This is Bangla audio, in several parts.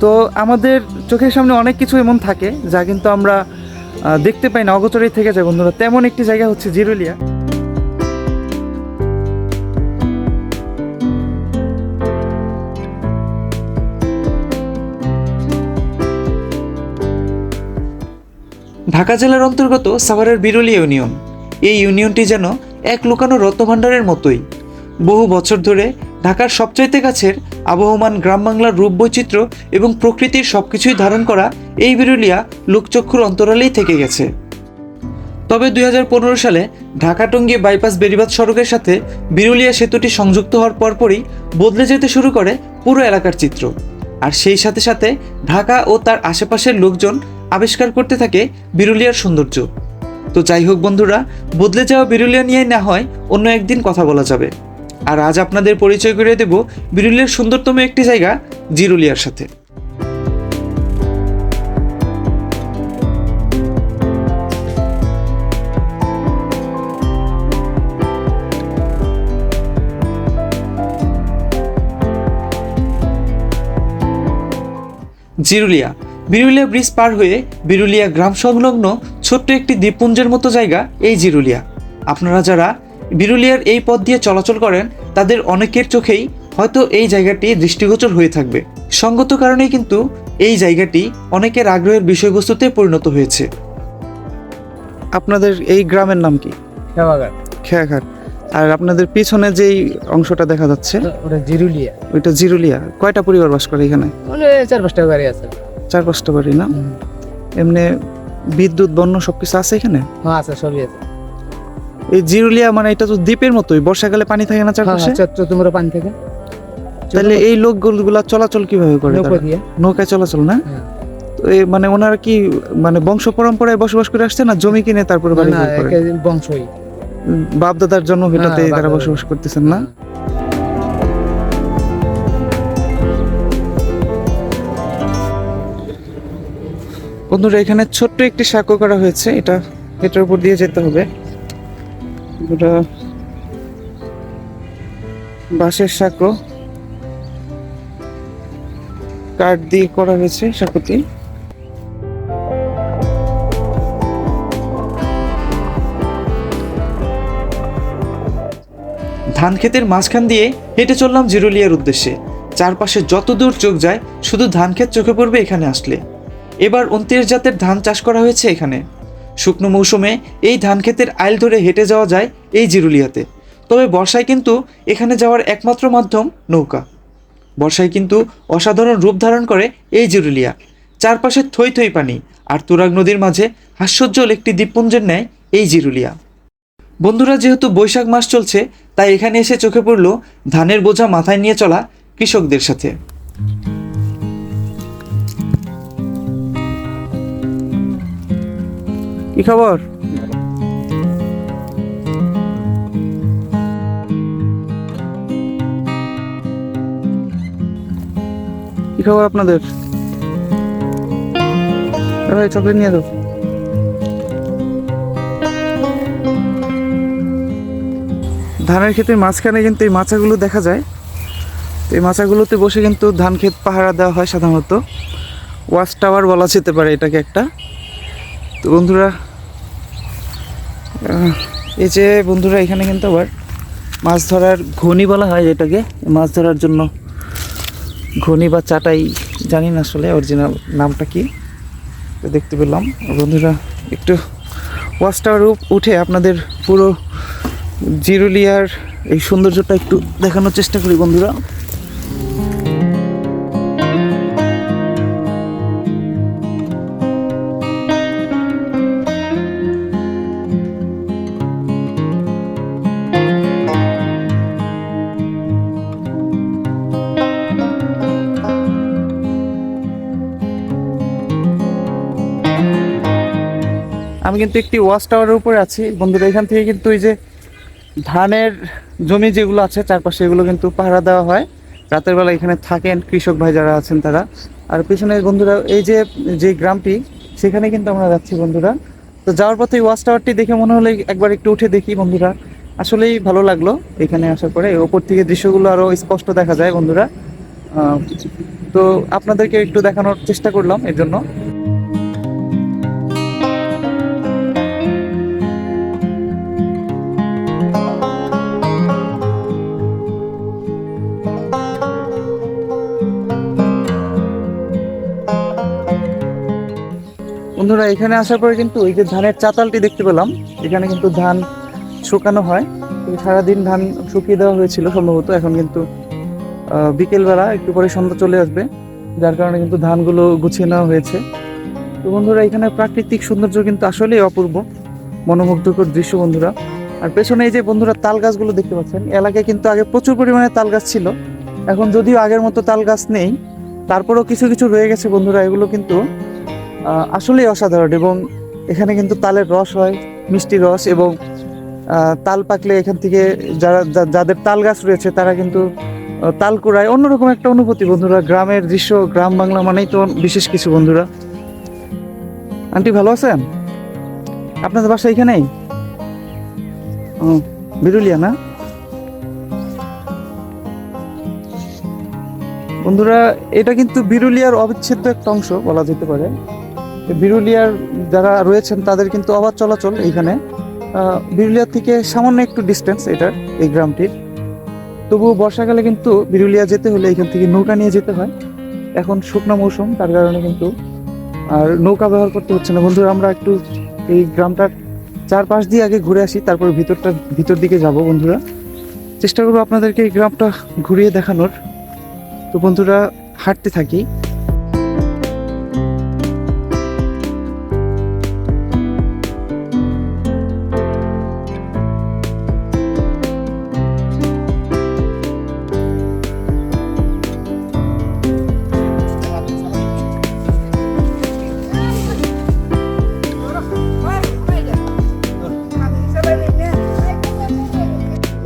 তো আমাদের চোখের সামনে অনেক কিছু এমন থাকে যা কিন্তু আমরা দেখতে পাই না অগোচরেই থেকে যায় বন্ধুরা। তেমন একটি জায়গা হচ্ছে জিরুলিয়া। ঢাকা জেলার অন্তর্গত সাভারের বিরুলিয়া ইউনিয়ন। এই ইউনিয়নটি যেন এক লুকানো রত্নভাণ্ডারের মতোই। বহু বছর ধরে ঢাকার সবচাইতে কাছের আবহমান গ্রাম বাংলার রূপ বৈচিত্র্য এবং প্রকৃতির সবকিছুই ধারণ করা এই বিরুলিয়া লোকচক্ষুর অন্তরালেই থেকে গেছে। তবে দুই হাজার পনেরো সালে ঢাকা টঙ্গী বাইপাস বেরিবাদ সড়কের সাথে বিরুলিয়া সেতুটি সংযুক্ত হওয়ার পরপরই বদলে যেতে শুরু করে পুরো এলাকার চিত্র। আর সেই সাথে সাথে ঢাকা ও তার আশেপাশের লোকজন আবিষ্কার করতে থাকে বিরুলিয়ার সৌন্দর্য। তো যাই হোক বন্ধুরা, বদলে যাওয়া বিরুলিয়া নিয়ে না হয় অন্য একদিন কথা বলা যাবে। আর আজ আপনাদের পরিচয় করিয়ে দেব বিরুলিয়ার সুন্দরতম একটি জায়গা, জিরুলিয়ার সাথে। জিরুলিয়া, বিরুলিয়া ব্রিজ পার হয়ে বিরুলিয়া গ্রাম সংলগ্ন ছোট্ট একটি দ্বীপপুঞ্জের মতো জায়গা এই জিরুলিয়া। আপনারা যারা বিরুলিয়ার এই পথ দিয়ে চলাচল করেন তাদের অনেকের চোখেই হয়তো এই জায়গাটি দৃষ্টিগোচর হয়ে থাকবে। সঙ্গত কারণেই কিন্তু এই জায়গাটি অনেকের আগ্রহের বিষয়বস্তুতে পরিণত হয়েছে। আপনাদের এই গ্রামের নাম কি? সেবাগার খেয়াঘাট। আর আপনাদের পিছনে যেই অংশটা দেখা যাচ্ছে ওটা জিরুলিয়া। ওইটা জিরুলিয়া। কয়টা পরিবার বাস করে এখানে? চার পাঁচটা গাড়ি আছে। চার পাঁচটা বাড়ি না? এমনি বিদ্যুৎ বন্য সবকিছু আছে এখানে? হ্যাঁ আছে সবই আছে। এই জিরুলিয়া মানে এটা তো দ্বীপের মতোই। বর্ষাকালে পানি থাকে না হ্যাঁ চারপাশে? চত্র তোমরা পানি থেকে। তাহলে এই লোকগুলা চলাচল কীভাবে করে নৌকো নৌকায় চলাচল না? হ্যাঁ। মানে ওনারা কি মানে বংশ পরম্পরায় বসবাস করে আসছে না জমি কিনে তারপরে বাড়ি করে? বংশই। বাপ দাদার জন্ম ভিটাতে হ্যাঁ, তারা বসবাস করতেছেন না? বন্ধুরা এখানে ছোট্ট একটি সাঁকো করা হয়েছে। এটা এটার উপর দিয়ে যেতে হবে। বাঁশের সাঁকো। কাঠ দিয়ে করা হয়েছে সাঁকোটি। ধান ক্ষেতের মাঝখান দিয়ে হেঁটে চললাম জিরুলিয়ার উদ্দেশ্যে। চারপাশে যত দূর চোখ যায়, শুধু ধান ক্ষেত চোখে পড়বে এখানে আসলে। এবার উনত্রিশ জাতের ধান চাষ করা হয়েছে এখানে। শুকনো মৌসুমে এই ধান ক্ষেতের আইল ধরে হেঁটে যাওয়া যায় এই জিরুলিয়াতে। তবে বর্ষায় কিন্তু এখানে যাওয়ার একমাত্র মাধ্যম নৌকা। বর্ষায় কিন্তু অসাধারণ রূপ ধারণ করে এই জিরুলিয়া। চারপাশে থই থই পানি আর তুরাগ নদীর মাঝে হাস্যোজ্জ্বল একটি দ্বীপপুঞ্জের ন্যায় এই জিরুলিয়া। বন্ধুরা, যেহেতু বৈশাখ মাস চলছে, তাই এখানে এসে চোখে পড়ল ধানের বোঝা মাথায় নিয়ে চলা কৃষকদের সাথে। কি খবর? কি খবর আপনাদের? ভাই, চকলেট নিয়ে দাও। ধানের ক্ষেতের মাঝখানে কিন্তু এই মাচাগুলো দেখা যায়। তো এই মাচাগুলোতে বসে কিন্তু ধান ক্ষেত পাহারা দেওয়া হয় সাধারণত। ওয়াচ টাওয়ার বলা যেতে পারে এটাকে একটা। তো বন্ধুরা এই যে বন্ধুরা, এখানে কিন্তু আবার মাছ ধরার ঘনি বলা হয় এটাকে। মাছ ধরার জন্য ঘনি বা চাটাই, জানি না আসলে অরিজিনাল নামটা কি। দেখতে পেলাম। বন্ধুরা, একটু ওয়াচ টাওয়ার উঠে আপনাদের পুরো জিরুলিয়ার এই সৌন্দর্যটা একটু দেখানোর চেষ্টা করি বন্ধুরা। কিন্তু একটি ওয়াচ টাওয়ারের উপরে আছি। বন্ধুরা, এখান থেকে কিন্তু এই যে ধানের জমি যেগুলো আছে, চারপাশে এগুলো কিন্তু পাহারা দেওয়া হয়। রাতের বেলা এখানে থাকেন কৃষক ভাই যারা আছেন তারা। আর পিছনে বন্ধুরা, এই যে যে গ্রামটি, সেখানে কিন্তু আমরা যাচ্ছি বন্ধুরা। তো যাওয়ার পথে ওয়াচ টাওয়ারটি দেখে মনে হলো, একবার একটু উঠে দেখি বন্ধুরা। আসলেই ভালো লাগল এখানে আসার পরে। ওপর থেকে দৃশ্যগুলো আরও স্পষ্ট দেখা যায় বন্ধুরা। তো আপনাদেরকে একটু দেখানোর চেষ্টা করলাম এর জন্য। বন্ধুরা, এখানে আসার পরে কিন্তু ওই যে ধানের চাতালটি দেখতে পেলাম, এখানে কিন্তু ধান শুকানো হয়। সারাদিন ধান শুকিয়ে দেওয়া হয়েছিল সম্ভবত, এখন কিন্তু বিকেলবেলা একটু পরে সন্ধ্যা চলে আসবে, যার কারণে কিন্তু ধানগুলো গুছিয়ে নেওয়া হয়েছে। তো বন্ধুরা, এখানে প্রাকৃতিক সৌন্দর্য কিন্তু আসলেই অপূর্ব, মনোমুগ্ধকর দৃশ্য বন্ধুরা। আর পেছনে এই যে বন্ধুরা, তাল গাছগুলো দেখতে পাচ্ছেন, এলাকায় কিন্তু আগে প্রচুর পরিমাণে তাল গাছ ছিল, এখন যদিও আগের মতো তাল গাছ নেই, তারপরেও কিছু কিছু রয়ে গেছে বন্ধুরা, এগুলো কিন্তু আসলেই অসাধারণ এবং এখানে কিন্তু তালের রস হয়, মিষ্টি রস এবং তাল পাকলে এখান থেকে যারা যাদের তাল গাছ রয়েছে তারা কিন্তু তাল কুড়ায়। অন্যরকম একটা অনুভূতি বন্ধুরা, গ্রামের দৃশ্য, গ্রাম বাংলা মানেই তো বিশেষ কিছু বন্ধুরা। আন্টি ভালো আছেন? আপনাদের বাসা এখানেই? বিরুলিয়া না? বন্ধুরা, এটা কিন্তু বিরুলিয়ার অবিচ্ছেদ্য একটা অংশ বলা যেতে পারে। বিরুলিয়ার যারা রয়েছেন তাদের কিন্তু অবাধ চলাচল এইখানে। আহ, বিরুলিয়ার থেকে সামান্য একটু ডিস্টেন্স এটার এই গ্রামটির। তবুও বর্ষাকালে কিন্তু বিরুলিয়া যেতে হলে এখান থেকে নৌকা নিয়ে যেতে হয়। এখন শুকনো মৌসুম তার কারণে কিন্তু আর নৌকা ব্যবহার করতে হচ্ছে না। বন্ধুরা আমরা একটু এই গ্রামটার চারপাশ দিয়ে আগে ঘুরে আসি তারপর ভিতরটা ভিতর দিকে যাব বন্ধুরা। চেষ্টা করব আপনাদেরকে এই গ্রামটা ঘুরিয়ে দেখানোর। তো বন্ধুরা হাঁটতে থাকি।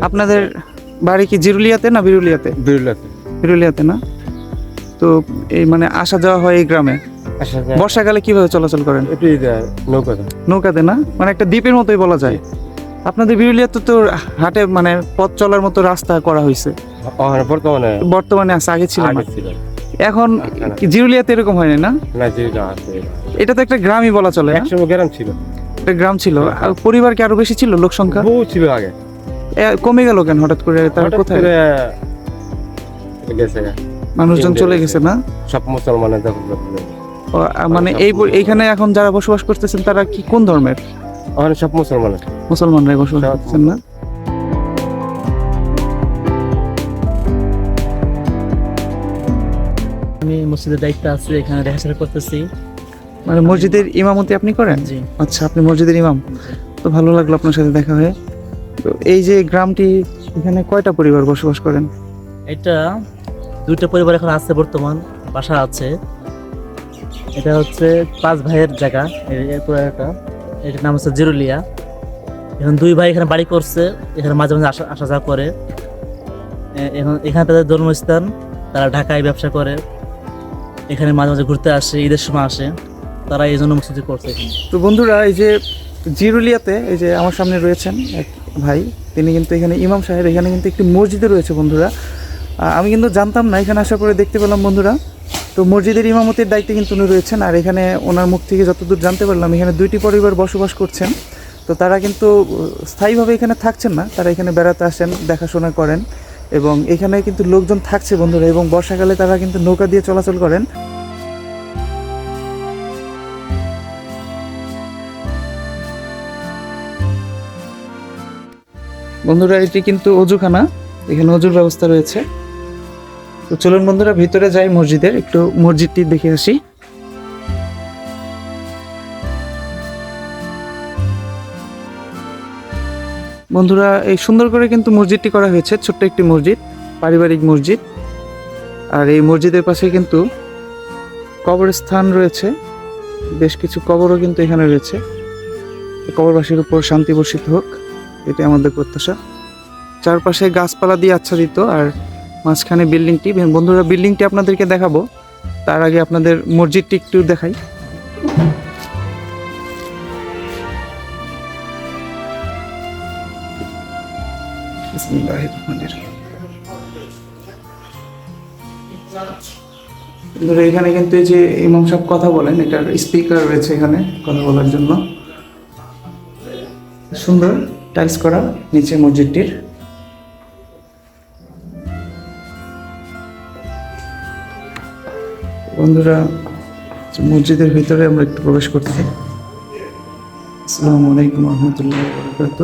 আপনাদের বাড়ি কি জিরুলিয়াতে না বিরুলিয়াতে? বিরলাতে বিরুলিয়াতে না? তো এই মানে আসা যাওয়া হয় এই গ্রামে। বর্ষাকালে কীভাবে চলাচল করেন? নৌকাতে। নৌকাতে না? মানে একটা দ্বীপের মতোই বলা যায়। আপনাদের বিরুলিয়াতে তো হাটে মানে পথ চলার মতো রাস্তা করা হয়েছে। বর্তমানে বর্তমানে আছে আগে ছিল না। এখন জিরুলিয়াতে এরকম হয় না? না এটা তো একটা গ্রামই বলা চলে গ্রাম ছিল। একটা গ্রাম ছিল। আর পরিবার কি আরও বেশি ছিল লোক সংখ্যা? বহু ছিল আগে। কমে গেল কেন হঠাৎ করে? তার কোথায়? গেছে। মানুষজন চলে গেছে। না? সব মুসলমানের ও, মানে এই এইখানে এখন যারা বসবাস করতেছেন তারা কি কোন ধর্মের? ওখানে সব মুসলমানের মুসলমানরাই বসবাস করতেছেন না? আমি মসজিদের দায়িত্ব আছে এখানে দেখাশোনা করতেছি। মানে মসজিদের ইমামতি আপনি করেন? জি। আচ্ছা আপনি মসজিদের ইমাম। তো ভালো লাগল আপনার সাথে দেখা হয়ে। তো এই যে গ্রামটি এখানে কয়টা পরিবার বসবাস করেন? এটা দুইটা পরিবার এখন আছে বর্তমান বাসা আছে। এটা হচ্ছে পাঁচ ভাইয়ের জায়গা পুরাটা এটার নাম হচ্ছে জিরুলিয়া। এখন দুই ভাই এখানে বাড়ি করছে এখানে মাঝে মাঝে আসা আসা যাওয়া করে। এখন এখানে তাদের জন্মস্থান তারা ঢাকায় ব্যবসা করে। এখানে মাঝে মাঝে ঘুরতে আসে ঈদের সময় আসে। তারা এই জন্য মসজিদে করছে তো বন্ধুরা এই যে জিরুলিয়াতে এই যে আমার সামনে রয়েছেন এক ভাই, তিনি কিন্তু এখানে, ইমাম সাহেব এখানে কিন্তু একটি মসজিদে রয়েছে বন্ধুরা। আমি কিন্তু জানতাম না, এখানে আসার পরে দেখতে পেলাম বন্ধুরা। তো মসজিদের ইমামতির দায়িত্বে কিন্তু উনি রয়েছেন, আর এখানে ওনার মুখ থেকে যতদূর জানতে পারলাম, এখানে দুইটি পরিবার বসবাস করছেন। তো তারা কিন্তু স্থায়ীভাবে এখানে থাকছেন না, তারা এখানে বেড়াতে আসেন, দেখাশোনা করেন। এবং এখানে কিন্তু লোকজন থাকছে বন্ধুরা, এবং বর্ষাকালে তারা কিন্তু নৌকা দিয়ে চলাচল করেন। বন্ধুরা, এটি কিন্তু অজুখানা। এখানে অজুর ব্যবস্থা রয়েছে। তো চলুন বন্ধুরা, ভিতরে যাই মসজিদের। একটু মসজিদটি দেখে আসি। বন্ধুরা, এই সুন্দর করে কিন্তু মসজিদটি করা হয়েছে। ছোট্ট একটি মসজিদ, পারিবারিক মসজিদ। আর এই মসজিদের পাশে কিন্তু কবরস্থান রয়েছে। বেশ কিছু কবরও কিন্তু এখানে রয়েছে। কবরবাসীর উপর শান্তি বর্ষিত হোক। এটাই আমাদের প্রত্যাশা। চারপাশে গাছপালা দিয়ে আচ্ছাদিত আর মাঝখানে বিল্ডিংটি। বন্ধুরা, বিল্ডিংটি আপনাদেরকে দেখাবো। তার আগে আপনাদের মসজিদটি একটু দেখাই। এখানে কিন্তু এই যে ইমাম সাহেব কথা বলেন, এটার স্পিকার রয়েছে এখানে কথা বলার জন্য। সুন্দর। টাইলস করা নিচে মসজিদটির। বন্ধুরা, মসজিদের ভিতরে আমরা একটু প্রবেশ করছি আসসালামু আলাইকুম রহমতুল্লাহ বরকাত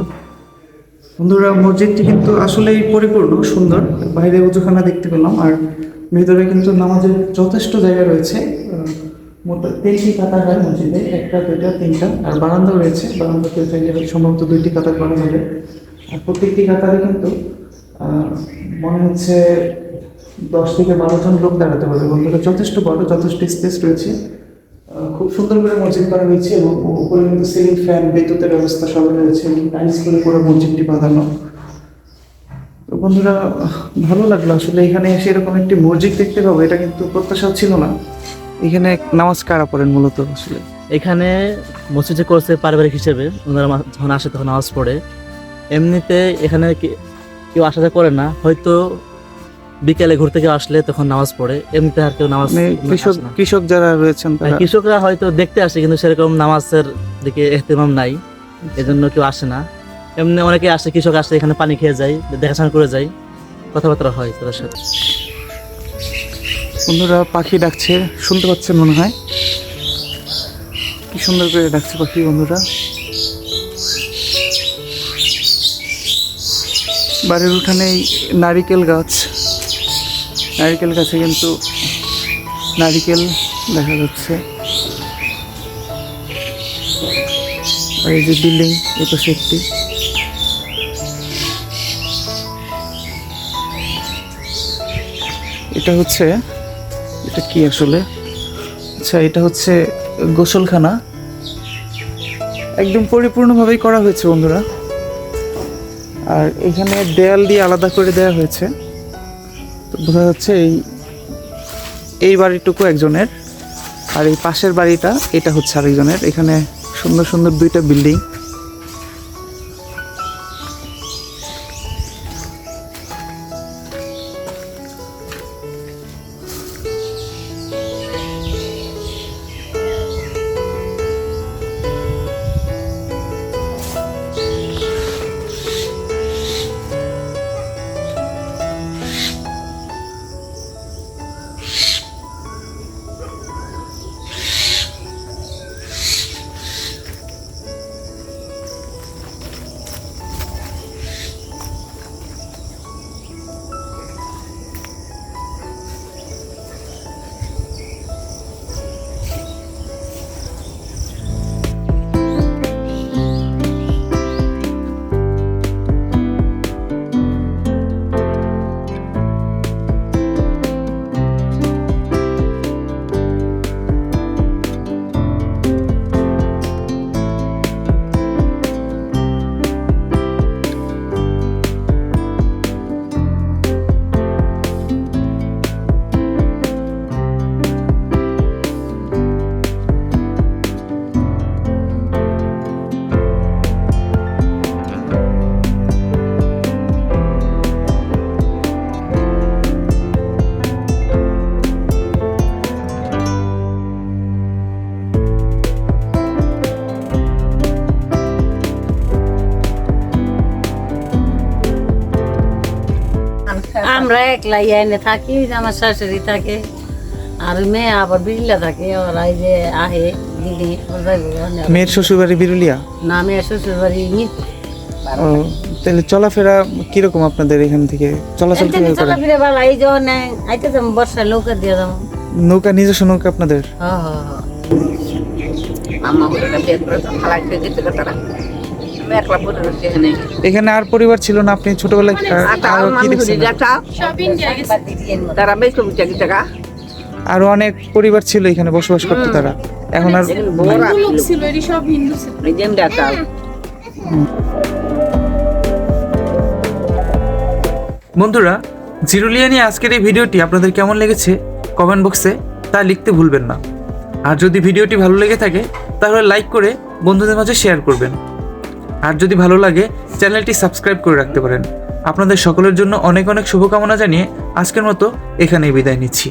বন্ধুরা, মসজিদটি কিন্তু আসলেই পরিপূর্ণ, সুন্দর। বাইরে উজুখানা দেখতে পেলাম, আর ভিতরে কিন্তু নামাজের যথেষ্ট জায়গা রয়েছে। মোট তিনটি কাতার হয় মসজিদে একটা দুইটা তিনটা। আর বারান্দাও রয়েছে। বারান্দাতে চাইলে সম্ভবত দুইটি কাতার করা যাবে। আর প্রত্যেকটি কাতারে কিন্তু মনে হচ্ছে দশ থেকে বারো জন লোক দাঁড়াতে পারবে। বন্ধুরা যথেষ্ট বড় যথেষ্ট স্পেস রয়েছে। খুব সুন্দর করে মসজিদ করা হয়েছে এবং উপরে কিন্তু সিলিং ফ্যান বিদ্যুতের ব্যবস্থা সবাই রয়েছে এবং টাইলস করে পুরো মসজিদটি বাঁধানো। তো বন্ধুরা ভালো লাগল। আসলে এখানে এসে এরকম একটি মসজিদ দেখতে পাবো এটা কিন্তু প্রত্যাশাও ছিল না। এখানে নামাজ কারা পড়েন মূলত আসলে? এখানে মসজিদে করছে পারিবারিক হিসেবে ওনারা যখন আসে তখন নামাজ পড়ে। এমনিতে এখানে কেউ আসা যা করে না হয়তো বিকেলে ঘুরতে কেউ আসলে তখন নামাজ পড়ে। এমনিতে আর কেউ নামাজ মানে কৃষক কৃষক যারা রয়েছেন কৃষকরা হয়তো দেখতে আসে কিন্তু সেরকম নামাজের দিকে এহতেমাম নাই। এজন্য কেউ আসে না। এমনি অনেকে আসে কৃষক আসে এখানে পানি খেয়ে যায় দেখাশোনা করে যায় কথাবার্তা হয় তাদের সাথে। বন্ধুরা পাখি ডাকছে, শুনতে পাচ্ছেন মনে হয়। কি সুন্দর করে ডাকছে পাখি বন্ধুরা। বাড়ির উঠানেই নারিকেল গাছ। নারিকেল গাছে কিন্তু নারিকেল দেখা যাচ্ছে। আর এই যে বিল্ডিং এ পাশে একটি। এটা হচ্ছে এটা কি আসলে? আচ্ছা এটা হচ্ছে গোসলখানা। একদম পরিপূর্ণভাবেই করা হয়েছে, বন্ধুরা। আর এখানে দেয়াল দিয়ে আলাদা করে দেওয়া হয়েছে। তো বোঝা যাচ্ছে এই এই বাড়িটুকু একজনের। আর এই পাশের বাড়িটা, এটা হচ্ছে আরেকজনের। এখানে সুন্দর সুন্দর দুইটা বিল্ডিং। আমরা একলাই এনে থাকি আমার শাশুড়ি থাকে আর মেয়ে আবার বিড়লা থাকে ওরা এই যে আহে দিদি ওরা যাইবো। মেয়ের শ্বশুরবাড়ি বিরুলিয়া না মেয়ে শ্বশুর বাড়ি ও তাহলে চলাফেরা কীরকম আপনাদের এখান থেকে? চলাচল কীভাবে করেন? চলাফিরে ভালো এই যে অনেক আইতে যাম বর্ষা লোকের দিয়ে যাব। নৌকা নিজস্ব নৌকা আপনাদের? হ হ হ আম্মা আমি একলা পড়ে রয়েছি এখানে এখানে আর পরিবার ছিল না? আপনি ছোটবেলায় আর- আর আরও কি দেখছেন তারা বেশ চাকরি টাকা আরও অনেক পরিবার ছিল এখানে বসবাস করতো তারা। এখন আর ছিল। এই যে বন্ধুরা জিরুলিয়া নিয়ে আজকের এই ভিডিওটি আপনাদের কেমন লেগেছে কমেন্ট বক্সে তা লিখতে ভুলবেন না। আর যদি ভিডিওটি ভালো লেগে থাকে তাহলে লাইক করে বন্ধুদের মাঝে শেয়ার করবেন। আর যদি ভালো লাগে, চ্যানেলটি সাবস্ক্রাইব করে রাখতে পারেন। আপনাদের সকলের জন্য অনেক অনেক শুভকামনা জানিয়ে আজকের মতো এখানেই বিদায় নিচ্ছি।